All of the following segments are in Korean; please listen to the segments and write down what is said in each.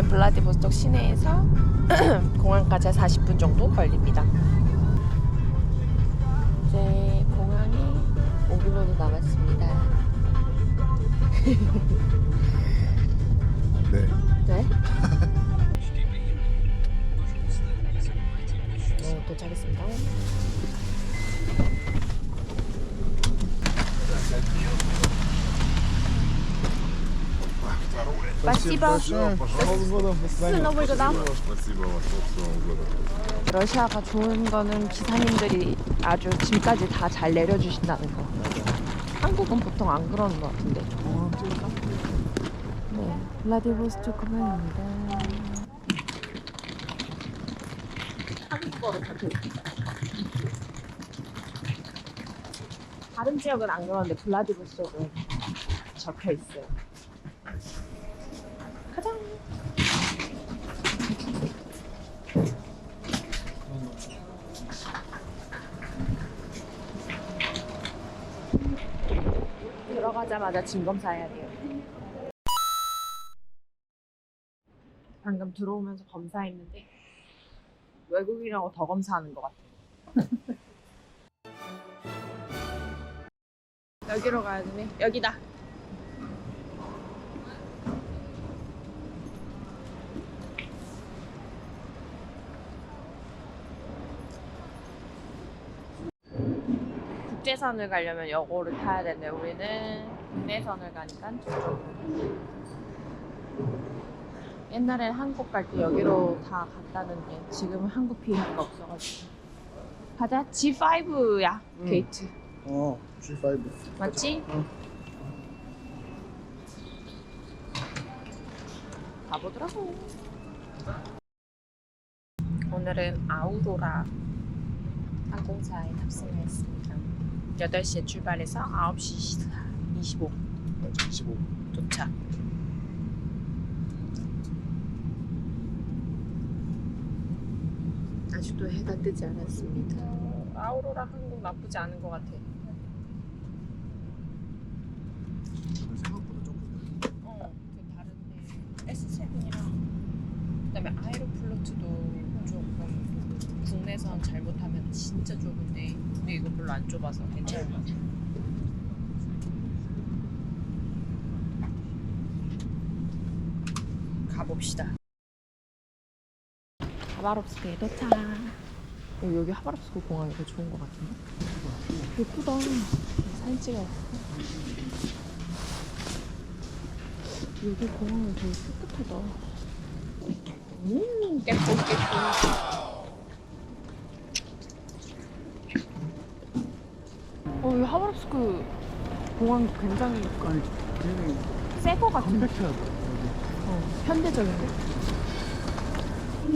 이제 블라디보스톡 시내에서 공항까지 40분 정도 걸립니다. 이제 공항이 5km 남았습니다. Спасибо. С Новым годом. Спасибо вас. С Новым годом. 러시아가 좋은 거는 기사님들이 아주 짐까지 다 잘 내려주신다는 거. 한국은 보통 안 그러는 것 같은데. 네, 블라디보스토크 공항입니다. 한국어로 적혀 다른 지역은 안 그러는데 블라디보스토크는 적혀 있어요. 들어가자마자 짐 검사해야 돼요. 방금 들어오면서 검사했는데 외국인이라고 더 검사하는 것 같아요. 여기로 가야 되네. 여기다. 국제선을 가려면 여고를 타야 되는데 우리는 국내선을 가니까 저쪽으로. 옛날엔 한국 갈 때 여기로 다 갔다는데 지금은 한국 비행기가 없어가지고 가자 G5야 응. 게이트 어, G5. 맞지? 응. 가보더라고 오늘은 아우로라 항공사에 탑승했습니다 8시에 출발해서 9시 25 25. 도착. 아직도 해가 뜨지 않았습니다. 아우로라 항공 나쁘지 않은 것 같아 생각보다 조금. 어, 그 다른데 S7이랑 그다음에 아이로플로트도 조금 국내선 잘못하면 진짜 좁은데 근데 이거 별로 안 좁아서 괜찮은 것 같아. 가봅시다. 하바롭스크에 도착. 어, 여기 하바롭스크 공항이 더 좋은 것 같은데? 예쁘다. 사진 찍어. 여기 공항은 되게 깨끗하다. 음, 깨끗, 깨끗. 어, 이 하바롭스크 공항 굉장히 아니, 걔는 새 거 같은데? 컴팩트하다. 어, 현대적인데?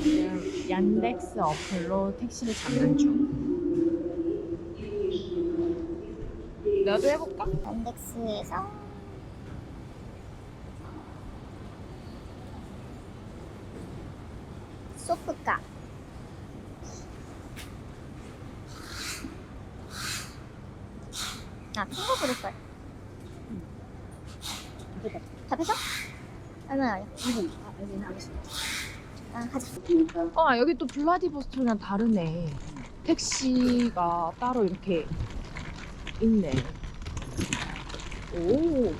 지금 얀덱스 어플로 택시를 잡는 중. 나도 해볼까? 얀덱스에서 소프카 아 핑거 부를걸 답해서? 얼마나 걸려? 2분 아 여기는 알겠어 아 가자 어, 여기 또 블라디보스토크랑 다르네. 택시가 따로 이렇게 있네. 오,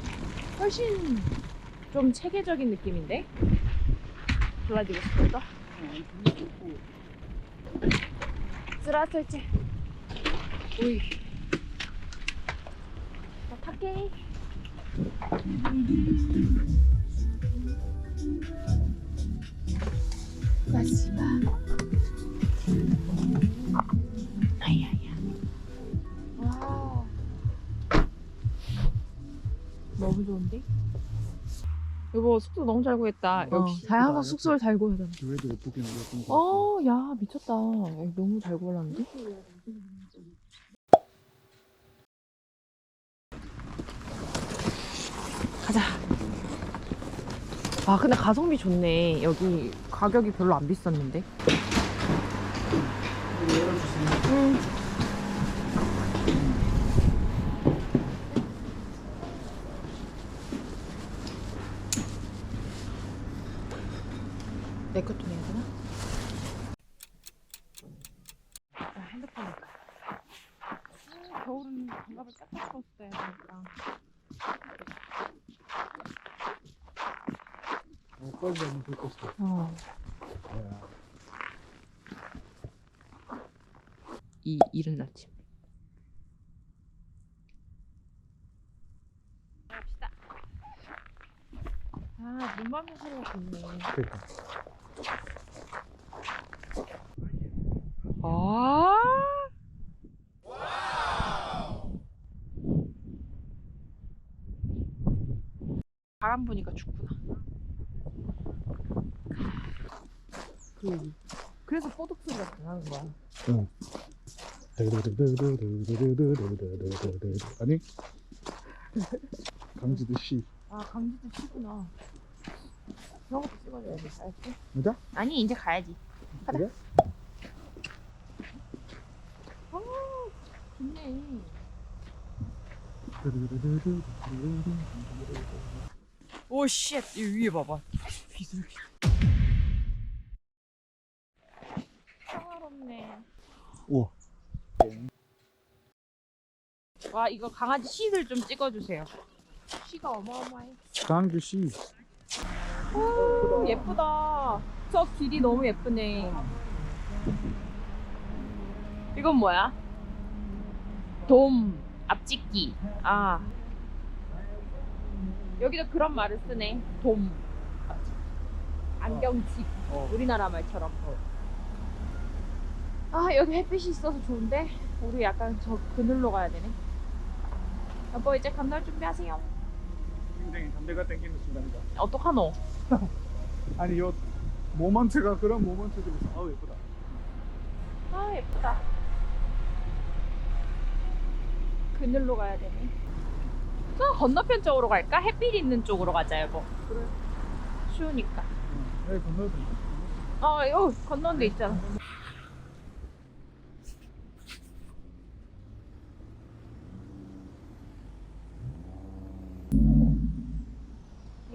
훨씬 좀 체계적인 느낌인데? 블라디보스토크가? 쓰라설치. 오이. 나 탈게. 마지막. 아야야. 와. 너무 좋은데? 여보 숙소 너무 잘 구했다. 역시 다양한 숙소를 잘 구해야 돼. 교회도 예쁘게 나왔던 거. 어, 야 미쳤다. 너무 잘 골랐는데? 가자. 아 근데 가성비 좋네. 여기 가격이 별로 안 비쌌는데. 응. 겨울은 장갑을 깍깍 벗어야 되니까. 어, 빨리 가면 될 것이다. 어. 야, 이 이른 아침. 갑시다. 아, 눈 맞는 소리가 좋네. 그러니까. 아. 바람 부니까 춥구나. 그래서 뽀득 소리가 강한 거야. 응. 아니 강지도 씨. 아 강지도 씨구나. 저런 것도 찍어줘야 돼. 알지? 맞아? 아니 이제 가야지. 가자. 그래? 아 좋네. 오 쉣. 이 위에 봐봐. 비둘기. 네. 우와. 와 이거 강아지 씨들 좀 찍어주세요. 씨가 어마어마해. 강주 씨. 오 예쁘다. 저 길이 너무 예쁘네. 이건 뭐야? 돔 앞짓기. 아 여기도 그런 말을 쓰네. 돔. 안경집. 어. 우리나라 말처럼. 아 여기 햇빛이 있어서 좋은데 우리 약간 저 그늘로 가야 되네. 여보 이제 건널 준비하세요. 굉장히 담배가 땡기는 순간이다. 어떡하노? 아니, 요 모먼트가 그런 모먼트들이 아우 예쁘다. 아 예쁘다. 그늘로 가야 되네. 저 건너편 쪽으로 갈까? 햇빛 있는 쪽으로 가자 여보. 그래. 추우니까. 응. 여기 건너도 있어. 어 여기 건너는 데 있잖아.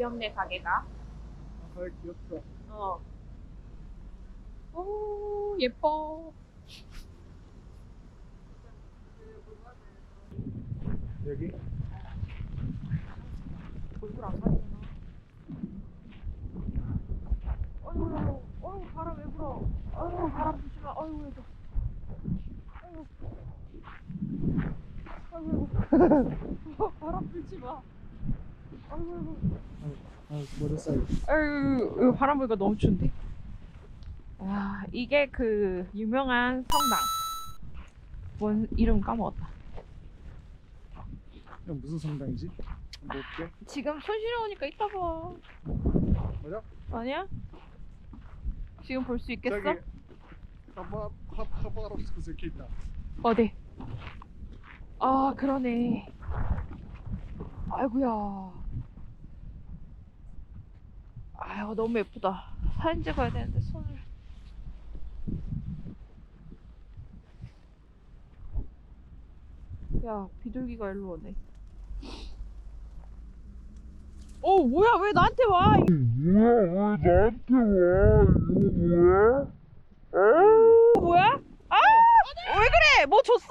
귀엽네 가게가. 아, 가게 귀엽다. 어. 오 예뻐. 여기? 얼굴 안 가리구나. 어이구, 어이구, 바람 왜 불어? 어이구, 바람. 어이구, 얘도. 어이구. 아이고, 아이고. 바람 불지 마. 아이고, 바람 불니까 너무 추운데? 와, 이게 그 유명한 성당. 뭔 이름 까먹었다. 이건 무슨 성당이지? 볼게. 지금 손 시려우니까 이따 봐. 맞아? 아니야? 지금 볼 수 있겠어? 저기 하바 하 하바롭스크 이렇게 있다. 어디? 아 그러네. 아이고야. 아유 너무 예쁘다. 사진 찍어야 되는데 손을. 야 비둘기가 일로 오네. 어 뭐야 왜 나한테 와? 뭐야 왜 나한테 와 이거 뭐야? 어? 뭐야? 아! 왜 그래? 뭐 줬어?